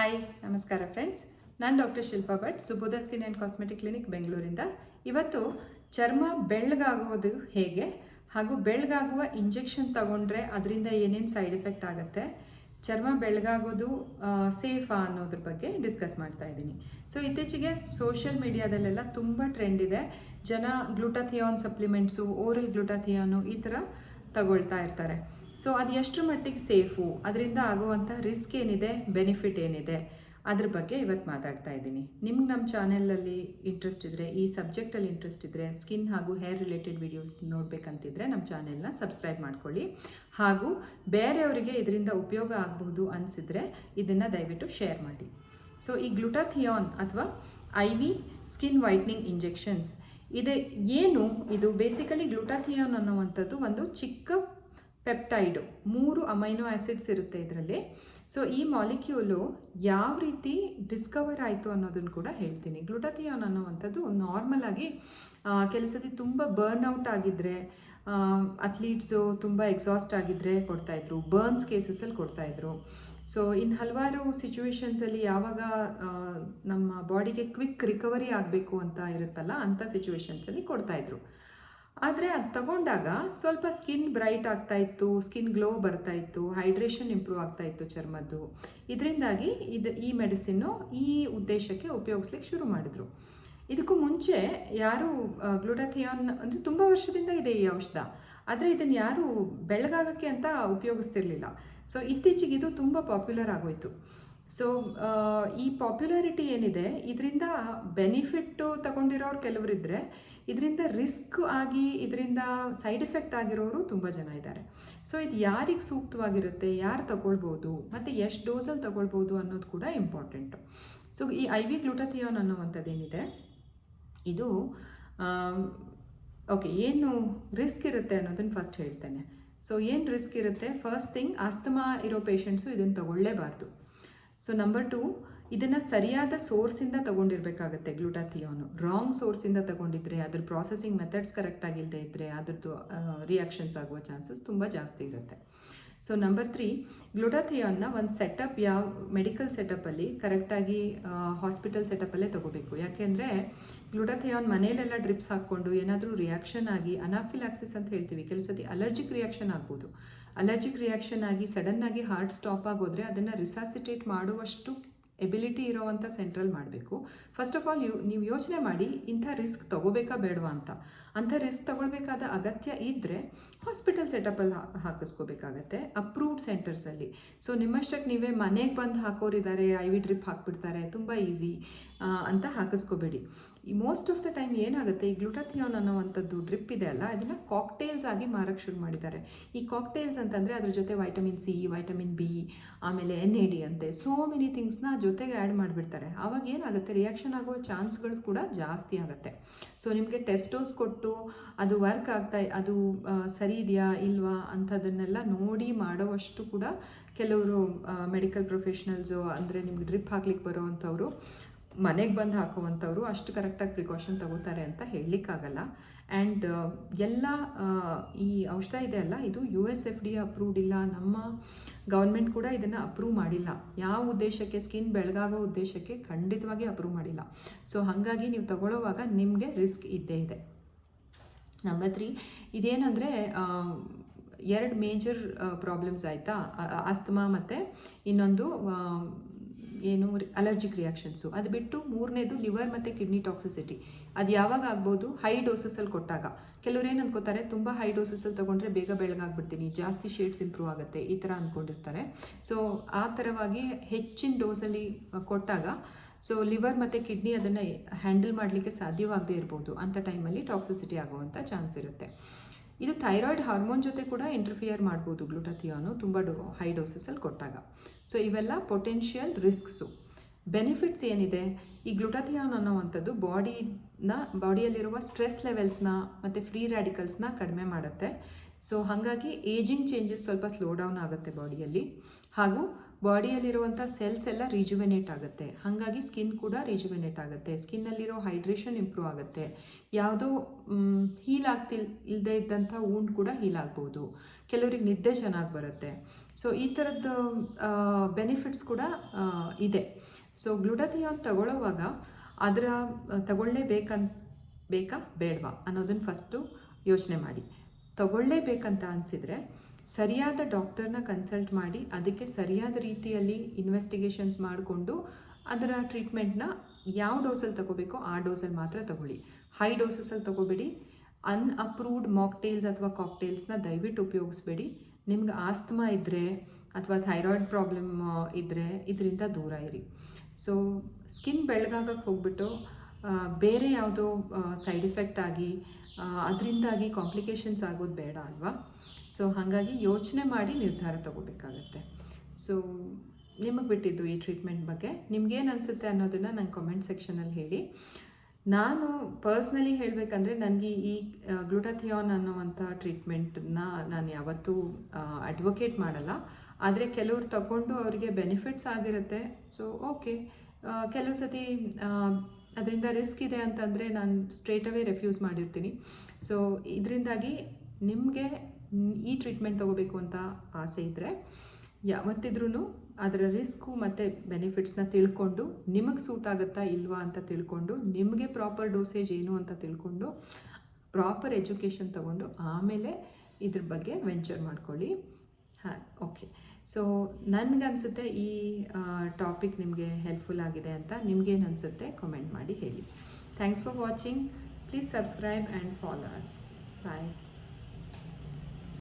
Hi ನಮಸ್ಕಾರ friends ನಾನು doctor Shilpa Bhat, Subodha skin and cosmetic clinic ಬೆಂಗಳೂರಿಂದ. ಇವತ್ತು ಚರ್ಮ ಬೆಳ್ಳಗಾಗೋದು ಹೇಗೆ? ಹಾಗೂ ಬೆಳ್ಳಗಾಗುವ ಇಂಜೆಕ್ಷನ್ ತಗೊಂಡ್ರೆ ಅದರಿಂದ ಏನೇನು ಸೈಡ್ ಎಫೆಕ್ಟ್ ಆಗುತ್ತೆ? ಚರ್ಮ ಬೆಳ್ಳಗಾಗೋದು ಸೇಫಾ ಅನ್ನೋದ್ರ ಬಗ್ಗೆ ಡಿಸ್ಕಸ್ ಮಾಡ್ತಾ ಇದ್ದೀನಿ. ಸೊ ಇತ್ತೀಚೆಗೆ ಸೋಷಿಯಲ್ ಮೀಡಿಯಾದಲ್ಲೆಲ್ಲ ತುಂಬ ಟ್ರೆಂಡ್ ಇದೆ. ಜನ ಗ್ಲೂಟಾಥಿಯಾನ್ ಸಪ್ಲಿಮೆಂಟ್ಸು ಓರಲ್ ಗ್ಲೂಟಾಥಿಯಾನು ಈ ಥರ ತಗೊಳ್ತಾ ಇರ್ತಾರೆ. ಸೊ ಅದು ಎಷ್ಟು ಮಟ್ಟಿಗೆ ಸೇಫು? ಅದರಿಂದ ಆಗುವಂಥ ರಿಸ್ಕ್ ಏನಿದೆ? ಬೆನಿಫಿಟ್ ಏನಿದೆ? ಅದ್ರ ಬಗ್ಗೆ ಇವತ್ತು ಮಾತಾಡ್ತಾ ಇದ್ದೀನಿ. ನಿಮ್ಗೆ ನಮ್ಮ ಚಾನೆಲಲ್ಲಿ ಇಂಟ್ರೆಸ್ಟ್ ಇದ್ದರೆ ಈ ಸಬ್ಜೆಕ್ಟಲ್ಲಿ ಇಂಟ್ರೆಸ್ಟ್ ಇದ್ದರೆ ಸ್ಕಿನ್ ಹಾಗೂ ಹೇರ್ ರಿಲೇಟೆಡ್ ವಿಡಿಯೋಸ್ ನೋಡಬೇಕಂತಿದ್ರೆ ನಮ್ಮ ಚಾನೆಲ್ನ ಸಬ್ಸ್ಕ್ರೈಬ್ ಮಾಡ್ಕೊಳ್ಳಿ. ಹಾಗೂ ಬೇರೆಯವರಿಗೆ ಇದರಿಂದ ಉಪಯೋಗ ಆಗಬಹುದು ಅನಿಸಿದ್ರೆ ಇದನ್ನು ದಯವಿಟ್ಟು ಶೇರ್ ಮಾಡಿ. ಸೊ ಈ ಗ್ಲುಟಾಥಿಯಾನ್ ಅಥವಾ I V skin whitening injections ಇದೆ ಏನು? ಇದು ಬೇಸಿಕಲಿ ಗ್ಲುಟಾಥಿಯಾನ್ ಅನ್ನುವಂಥದ್ದು ಒಂದು ಚಿಕ್ಕ ಪೆಪ್ಟೈಡು ಮೂರು ಅಮೈನೋ ಆ್ಯಸಿಡ್ಸ್ ಇರುತ್ತೆ ಇದರಲ್ಲಿ. ಸೊ ಈ ಮಾಲಿಕ್ಯೂಲು ಯಾವ ರೀತಿ ಡಿಸ್ಕವರ್ ಆಯಿತು ಅನ್ನೋದನ್ನು ಕೂಡ ಹೇಳ್ತೀನಿ. ಗ್ಲುಟಥಿಯಾನ್ ಅನ್ನೋವಂಥದ್ದು ನಾರ್ಮಲ್ ಆಗಿ ಕೆಲಸದಿ ತುಂಬ ಬರ್ನ್ಔಟ್ ಆಗಿದ್ದರೆ ಅಥ್ಲೀಟ್ಸು ತುಂಬ ಎಕ್ಸಾಸ್ಟ್ ಆಗಿದ್ದರೆ ಕೊಡ್ತಾಯಿದ್ರು ಬರ್ನ್ಸ್ ಕೇಸಸಲ್ಲಿ ಕೊಡ್ತಾಯಿದ್ರು ಸೊ ಇನ್ನು ಹಲವಾರು ಸಿಚುವೇಶನ್ಸಲ್ಲಿ ಯಾವಾಗ ನಮ್ಮ ಬಾಡಿಗೆ ಕ್ವಿಕ್ ರಿಕವರಿ ಆಗಬೇಕು ಅಂತ ಇರುತ್ತಲ್ಲ ಅಂಥ ಸಿಚುವೇಶನ್ಸಲ್ಲಿ ಕೊಡ್ತಾಯಿದ್ರು ಆದರೆ ಅದು ತಗೊಂಡಾಗ ಸ್ವಲ್ಪ ಸ್ಕಿನ್ ಬ್ರೈಟ್ ಆಗ್ತಾ ಇತ್ತು, ಸ್ಕಿನ್ ಗ್ಲೋ ಬರ್ತಾ ಇತ್ತು, ಹೈಡ್ರೇಷನ್ ಇಂಪ್ರೂವ್ ಆಗ್ತಾ ಇತ್ತು ಚರ್ಮದ್ದು. ಇದರಿಂದಾಗಿ ಇದು ಈ ಮೆಡಿಸಿನ್ನು ಈ ಉದ್ದೇಶಕ್ಕೆ ಉಪಯೋಗಿಸ್ಲಿಕ್ಕೆ ಶುರು ಮಾಡಿದರು. ಇದಕ್ಕೂ ಮುಂಚೆ ಯಾರು ಗ್ಲುಡಥಿಯಾನ್ ಅಂದರೆ ತುಂಬ ವರ್ಷದಿಂದ ಇದೆ ಈ ಔಷಧ. ಆದರೆ ಇದನ್ನು ಯಾರು ಬೆಳಗಾಗಕ್ಕೆ ಅಂತ ಉಪಯೋಗಿಸ್ತಿರ್ಲಿಲ್ಲ. ಸೊ ಇತ್ತೀಚೆಗೆ ಇದು ತುಂಬ ಪಾಪ್ಯುಲರ್ ಆಗೋಯ್ತು. ಸೊ ಈ ಪಾಪ್ಯುಲಾರಿಟಿ ಏನಿದೆ, ಇದರಿಂದ ಬೆನಿಫಿಟ್ಟು ತಗೊಂಡಿರೋರು ಕೆಲವರಿದ್ದರೆ ಇದರಿಂದ ರಿಸ್ಕ್ ಆಗಿ, ಇದರಿಂದ ಸೈಡ್ ಎಫೆಕ್ಟ್ ಆಗಿರೋರು ತುಂಬ ಜನ ಇದ್ದಾರೆ. ಸೊ ಇದು ಯಾರಿಗೆ ಸೂಕ್ತವಾಗಿರುತ್ತೆ, ಯಾರು ತಗೊಳ್ಬೋದು, ಮತ್ತು ಎಷ್ಟು ಡೋಸಲ್ಲಿ ತಗೊಳ್ಬೋದು ಅನ್ನೋದು ಕೂಡ ಇಂಪಾರ್ಟೆಂಟು ಸೊ ಈ ಐ ವಿ ಗ್ಲುಟಥಿಯೋನ್ ಅನ್ನುವಂಥದ್ದೇನಿದೆ, ಇದು ಓಕೆ ಏನು ರಿಸ್ಕ್ ಇರುತ್ತೆ ಅನ್ನೋದನ್ನು ಫಸ್ಟ್ ಹೇಳ್ತೇನೆ. ಸೊ ಏನು ರಿಸ್ಕ್ ಇರುತ್ತೆ? ಫಸ್ಟ್ ಥಿಂಗ್ ಆಸ್ತಮಾ ಇರೋ ಪೇಷಂಟ್ಸು ಇದನ್ನು ತಗೊಳ್ಳೇಬಾರ್ದು. ಸೊ ನಂಬರ್ ಟು ಇದನ್ನು ಸರಿಯಾದ ಸೋರ್ಸಿಂದ ತಗೊಂಡಿರಬೇಕಾಗುತ್ತೆ ಗ್ಲುಟಾಥಿಯೋನು ರಾಂಗ್ ಸೋರ್ಸಿಂದ ತಗೊಂಡಿದ್ರೆ, ಅದ್ರ ಪ್ರಾಸೆಸಿಂಗ್ ಮೆಥಡ್ಸ್ ಕರೆಕ್ಟ್ ಆಗಿಲ್ಲದೆ ಇದ್ದರೆ ಅದ್ರದ್ದು ರಿಯಾಕ್ಷನ್ಸ್ ಆಗುವ ಚಾನ್ಸಸ್ ತುಂಬ ಜಾಸ್ತಿ ಇರುತ್ತೆ. ಸೊ ನಂಬರ್ ತ್ರೀ ಗ್ಲುಟಾಥಿಯಾನ್ನ ಒಂದು ಸೆಟಪ್ ಯಾವ ಮೆಡಿಕಲ್ ಸೆಟಪ್ಪಲ್ಲಿ ಕರೆಕ್ಟಾಗಿ ಹಾಸ್ಪಿಟಲ್ ಸೆಟಪ್ಪಲ್ಲೇ ತಗೋಬೇಕು. ಯಾಕೆಂದರೆ ಗ್ಲುಟಾಥಿಯಾನ್ ಮನೇಲೆಲ್ಲ ಡ್ರಿಪ್ಸ್ ಹಾಕ್ಕೊಂಡು ಏನಾದರೂ ರಿಯಾಕ್ಷನ್ ಆಗಿ ಅನಾಫಿಲಾಕ್ಸಿಸ್ ಅಂತ ಹೇಳ್ತೀವಿ. ಕೆಲವು ಅಲರ್ಜಿಕ್ ರಿಯಾಕ್ಷನ್ ಆಗ್ಬೋದು. ಅಲರ್ಜಿಕ್ ರಿಯಾಕ್ಷನ್ ಆಗಿ ಸಡನ್ನಾಗಿ ಹಾರ್ಟ್ ಸ್ಟಾಪ್ ಆಗೋದ್ರೆ ಅದನ್ನು ರಿಸಾಸಿಟೇಟ್ ಮಾಡುವಷ್ಟು ಎಬಿಲಿಟಿ ಇರೋವಂಥ ಸೆಂಟ್ರಲ್ ಮಾಡಬೇಕು. ಫಸ್ಟ್ ಆಫ್ ಆಲ್ ಯು, ನೀವು ಯೋಚನೆ ಮಾಡಿ, ಇಂಥ ರಿಸ್ಕ್ ತಗೋಬೇಕಾ ಬೇಡವಾ ಅಂತ. ಅಂಥ ರಿಸ್ಕ್ ತಗೊಳ್ಬೇಕಾದ ಅಗತ್ಯ ಇದ್ದರೆ ಹಾಸ್ಪಿಟಲ್ ಸೆಟಪಲ್ಲಿ ಹಾಕಿಸ್ಕೋಬೇಕಾಗತ್ತೆ, ಅಪ್ರೂವ್ಡ್ ಸೆಂಟರ್ಸಲ್ಲಿ. ಸೊ ನಿಮ್ಮಷ್ಟಕ್ಕೆ ನೀವೇ ಮನೆಗೆ ಬಂದು ಹಾಕೋರಿದ್ದಾರೆ, ಐ ವಿ ಡ್ರಿಪ್ ಹಾಕ್ಬಿಡ್ತಾರೆ, ತುಂಬ ಈಸಿ ಅಂತ ಹಾಕಿಸ್ಕೋಬೇಡಿ. ಈ ಮೋಸ್ಟ್ ಆಫ್ ದ ಟೈಮ್ ಏನಾಗುತ್ತೆ? ಈ ಗ್ಲುಟಥಿಯಾನ್ ಅನ್ನೋವಂಥದ್ದು ಡ್ರಿಪ್ ಇದೆ ಅಲ್ಲ, ಅದನ್ನು ಕಾಕ್ಟೇಲ್ಸ್ ಆಗಿ ಮಾರಕ್ಕೆ ಶುರು ಮಾಡಿದ್ದಾರೆ. ಈ ಕಾಕ್ಟೇಲ್ಸ್ ಅಂತಂದರೆ ಅದ್ರ ಜೊತೆ ವೈಟಮಿನ್ ಸಿ ವೈಟಮಿನ್ ಬಿ ಆಮೇಲೆ ಎನ್ ಎ ಡಿ ಅಂತೆ. ಸೋ ಮೆನಿ ಥಿಂಗ್ಸ್ನ ಜೊತೆಗೆ ಆ್ಯಡ್ ಮಾಡಿಬಿಡ್ತಾರೆ. ಆವಾಗ ಏನಾಗುತ್ತೆ? ರಿಯಾಕ್ಷನ್ ಆಗುವ ಚಾನ್ಸ್ಗಳು ಕೂಡ ಜಾಸ್ತಿ ಆಗುತ್ತೆ. ಸೊ ನಿಮಗೆ ಟೆಸ್ಟೋಸ್ ಕೊಟ್ಟು ಅದು ವರ್ಕ್ ಆಗ್ತಾ, ಅದು ಸರಿ ಇದೆಯಾ, ಇಲ್ವಾ ಅಂಥದ್ದನ್ನೆಲ್ಲ ನೋಡಿ ಮಾಡೋವಷ್ಟು ಕೂಡ ಕೆಲವರು ಮೆಡಿಕಲ್ ಪ್ರೊಫೆಷ್ನಲ್ಸು ಅಂದರೆ ನಿಮ್ಗೆ ಡ್ರಿಪ್ ಹಾಕ್ಲಿಕ್ಕೆ ಬರೋ ಅಂಥವ್ರು ಮನೆಗೆ ಬಂದು ಹಾಕುವಂಥವ್ರು ಅಷ್ಟು ಕರೆಕ್ಟಾಗಿ ಪ್ರಿಕಾಷನ್ ತಗೋತಾರೆ ಅಂತ ಹೇಳಲಿಕ್ಕಾಗಲ್ಲ. ಆ್ಯಂಡ್ ಎಲ್ಲ ಈ ಔಷಧ ಇದೆ ಅಲ್ಲ, ಇದು U S F D approved ಇಲ್ಲ, ನಮ್ಮ ಗೌರ್ಮೆಂಟ್ ಕೂಡ ಇದನ್ನು ಅಪ್ರೂವ್ ಮಾಡಿಲ್ಲ. ಯಾವ ಉದ್ದೇಶಕ್ಕೆ ಸ್ಕಿನ್ ಬೆಳಗಾಗೋ ಉದ್ದೇಶಕ್ಕೆ ಖಂಡಿತವಾಗಿ ಅಪ್ರೂವ್ ಮಾಡಿಲ್ಲ. ಸೊ ಹಾಗಾಗಿ ನೀವು ತಗೊಳ್ಳೋವಾಗ ನಿಮಗೆ ರಿಸ್ಕ್ ಇದ್ದೇ ಇದೆ. ನಂಬರ್ ತ್ರೀ ಇದೇನಂದರೆ ಎರಡು ಮೇಜರ್ ಪ್ರಾಬ್ಲಮ್ಸ್ ಆಯಿತಾ ಆಸ್ತಮಾ ಮತ್ತು ಇನ್ನೊಂದು ಏನು ಅಲರ್ಜಿಕ್ ರಿಯಾಕ್ಷನ್ಸು ಅದು ಬಿಟ್ಟು ಮೂರನೇದು ಲಿವರ್ ಮತ್ತು ಕಿಡ್ನಿ ಟಾಕ್ಸಿಸಿಟಿ ಅದು ಯಾವಾಗ ಆಗ್ಬೋದು? ಹೈ ಡೋಸಸಲ್ಲಿ ಕೊಟ್ಟಾಗ. ಕೆಲವರು ಏನು ಅಂದ್ಕೋತಾರೆ ತುಂಬ ಹೈ ಡೋಸಸಲ್ಲಿ ತೊಗೊಂಡ್ರೆ ಬೇಗ ಬೆಳಗಾಗ್ಬಿಡ್ತೀನಿ. ಜಾಸ್ತಿ ಶೇಡ್ಸ್ ಇಂಪ್ರೂವ್ ಆಗುತ್ತೆ. ಈ ಥರ ಅಂದ್ಕೊಂಡಿರ್ತಾರೆ ಸೊ ಆ ಥರವಾಗಿ ಹೆಚ್ಚಿನ ಡೋಸಲ್ಲಿ ಕೊಟ್ಟಾಗ ಸೊ ಲಿವರ್ ಮತ್ತು ಕಿಡ್ನಿ ಅದನ್ನು ಹ್ಯಾಂಡಲ್ ಮಾಡಲಿಕ್ಕೆ ಸಾಧ್ಯವಾಗದೇ ಇರ್ಬೋದು. ಅಂಥ ಟೈಮಲ್ಲಿ ಟಾಕ್ಸಿಸಿಟಿ ಆಗುವಂಥ ಚಾನ್ಸ್ ಇರುತ್ತೆ. ಇದು ಥೈರಾಯ್ಡ್ ಹಾರ್ಮೋನ್ ಜೊತೆ ಕೂಡ ಇಂಟರ್ಫಿಯರ್ ಮಾಡ್ಬೋದು ಗ್ಲುಟಥಿಯಾನು ತುಂಬ ಡೋ ಹೈ ಡೋಸಸಲ್ಲಿ ಕೊಟ್ಟಾಗ. ಸೊ ಇವೆಲ್ಲ ಪೊಟೆನ್ಷಿಯಲ್ ರಿಸ್ಕ್ಸು ಬೆನಿಫಿಟ್ಸ್ ಏನಿದೆ? ಈ ಗ್ಲುಟಥಿಯಾನ್ ಅನ್ನೋವಂಥದ್ದು ಬಾಡಿನ ಬಾಡಿಯಲ್ಲಿರುವ ಸ್ಟ್ರೆಸ್ ಲೆವೆಲ್ಸ್ನ ಮತ್ತು ಫ್ರೀ ರ್ಯಾಡಿಕಲ್ಸ್ನ ಕಡಿಮೆ ಮಾಡುತ್ತೆ. ಸೊ ಹಾಗಾಗಿ ಏಜಿಂಗ್ ಚೇಂಜಸ್ ಸ್ವಲ್ಪ ಸ್ಲೋ ಡೌನ್ ಆಗುತ್ತೆ ಬಾಡಿಯಲ್ಲಿ ಹಾಗೂ ಬಾಡಿಯಲ್ಲಿರುವಂಥ ಸೆಲ್ಸ್ ಎಲ್ಲ ರಿಜುವೆನೇಟ್ ಆಗುತ್ತೆ. ಹಾಗಾಗಿ ಸ್ಕಿನ್ ಕೂಡ ರಿಜುವೆನೇಟ್ ಆಗುತ್ತೆ. ಸ್ಕಿನ್ನಲ್ಲಿರೋ ಹೈಡ್ರೇಷನ್ ಇಂಪ್ರೂವ್ ಆಗುತ್ತೆ. ಯಾವುದೋ ಹೀಲ್ ಆಗ್ತಿಲ್ ಇಲ್ಲದೆ ಇದ್ದಂಥ ಊಂಡ್ ಕೂಡ ಹೀಲ್ ಆಗ್ಬೋದು. ಕೆಲವ್ರಿಗೆ ನಿದ್ದೆ ಚೆನ್ನಾಗಿ ಬರುತ್ತೆ. ಸೊ ಈ ಥರದ್ದು ಬೆನಿಫಿಟ್ಸ್ ಕೂಡ ಇದೆ. ಸೊ ಗ್ಲುಡತಿಯಾನ್ ತಗೊಳ್ಳೋವಾಗ ಅದರ ತಗೊಳ್ಳೇಬೇಕಂತ, ಬೇಕಾ? ಬೇಡವಾ? ಅನ್ನೋದನ್ನು ಫಸ್ಟು ಯೋಚನೆ ಮಾಡಿ. ತಗೊಳ್ಳೇಬೇಕಂತ ಅನಿಸಿದರೆ ಸರಿಯಾದ ಡಾಕ್ಟರ್ನ ಕನ್ಸಲ್ಟ್ ಮಾಡಿ ಅದಕ್ಕೆ ಸರಿಯಾದ ರೀತಿಯಲ್ಲಿ ಇನ್ವೆಸ್ಟಿಗೇಷನ್ಸ್ ಮಾಡಿಕೊಂಡು ಅದರ ಟ್ರೀಟ್ಮೆಂಟ್ನ ಯಾವ ಡೋಸಲ್ಲಿ ತಗೋಬೇಕೋ ಆ ಡೋಸಲ್ಲಿ ಮಾತ್ರ ತಗೊಳ್ಳಿ. ಹೈ ಡೋಸಸಲ್ಲಿ ತಗೋಬೇಡಿ. ಅನ್ಅಪ್ರೂವ್ಡ್ ಮಾಕ್ಟೇಲ್ಸ್ ಅಥವಾ ಕಾಕ್ಟೇಲ್ಸ್ನ ದಯವಿಟ್ಟು ಉಪಯೋಗಿಸ್ಬೇಡಿ. ನಿಮ್ಗೆ ಆಸ್ತಮಾ ಇದ್ದರೆ ಅಥವಾ ಥೈರಾಯ್ಡ್ ಪ್ರಾಬ್ಲಮ್ ಇದ್ದರೆ ಇದರಿಂದ ದೂರ ಇರಿ. ಸೊ ಸ್ಕಿನ್ ಬೆಳಗಾಗಕ್ಕೆ ಹೋಗ್ಬಿಟ್ಟು ಬೇರೆ ಯಾವುದೋ ಸೈಡ್ ಇಫೆಕ್ಟ್ ಆಗಿ ಅದರಿಂದಾಗಿ ಕಾಂಪ್ಲಿಕೇಶನ್ಸ್ ಆಗೋದು ಬೇಡ ಅಲ್ವಾ? ಸೊ ಹಾಗಾಗಿ ಯೋಚನೆ ಮಾಡಿ ನಿರ್ಧಾರ ತಗೋಬೇಕಾಗತ್ತೆ. ಸೊ ನಿಮಗೆ ಬಿಟ್ಟಿದ್ದು ಈ ಟ್ರೀಟ್ಮೆಂಟ್ ಬಗ್ಗೆ. ನಿಮ್ಗೇನು ಅನಿಸುತ್ತೆ ಅನ್ನೋದನ್ನು ನಂಗೆ ಕಾಮೆಂಟ್ ಸೆಕ್ಷನಲ್ಲಿ ಹೇಳಿ. ನಾನು ಪರ್ಸ್ನಲಿ ಹೇಳಬೇಕಂದ್ರೆ ನನಗೆ ಈ ಗ್ಲುಟಥಿಯಾನ್ ಅನ್ನೋವಂಥ ಟ್ರೀಟ್ಮೆಂಟನ್ನ ನಾನು ಯಾವತ್ತೂ ಅಡ್ವೊಕೇಟ್ ಮಾಡಲ್ಲ. ಆದರೆ ಕೆಲವ್ರು ತಗೊಂಡು ಅವರಿಗೆ ಬೆನಿಫಿಟ್ಸ್ ಆಗಿರುತ್ತೆ. ಸೊ ಓಕೆ ಕೆಲವು ಸತಿ ಅದರಿಂದ ರಿಸ್ಕ್ ಇದೆ ಅಂತಂದರೆ ನಾನು ಸ್ಟ್ರೇಟ್ ಅವೇ ರೆಫ್ಯೂಸ್ ಮಾಡಿರ್ತೀನಿ. ಸೊ ಇದರಿಂದಾಗಿ ನಿಮಗೆ ಈ ಟ್ರೀಟ್ಮೆಂಟ್ ತೊಗೋಬೇಕು ಅಂತ ಆಸೆ ಇದ್ದರೆ ಯಾವತ್ತಿದ್ರೂ ಅದರ ರಿಸ್ಕು ಮತ್ತು ಬೆನಿಫಿಟ್ಸ್ನ ತಿಳ್ಕೊಂಡು, ನಿಮಗೆ ಸೂಟ್ ಆಗುತ್ತಾ ಇಲ್ವಾ ಅಂತ ತಿಳ್ಕೊಂಡು, ನಿಮಗೆ ಪ್ರಾಪರ್ ಡೋಸೇಜ್ ಏನು ಅಂತ ತಿಳ್ಕೊಂಡು, ಪ್ರಾಪರ್ ಎಜುಕೇಷನ್ ತಗೊಂಡು ಆಮೇಲೆ ಇದ್ರ ಬಗ್ಗೆ ವೆಂಚರ್ ಮಾಡ್ಕೊಳ್ಳಿ. ಹಾಂ, ಓಕೆ. ಸೊ ನನಗನ್ಸುತ್ತೆ ಈ ಟಾಪಿಕ್ ನಿಮಗೆ ಹೆಲ್ಪ್ಫುಲ್ ಆಗಿದೆ ಅಂತ ನಿಮಗೇನು ಅನಿಸುತ್ತೆ ಕಮೆಂಟ್ ಮಾಡಿ ಹೇಳಿ. Thanks for watching please subscribe and follow us bye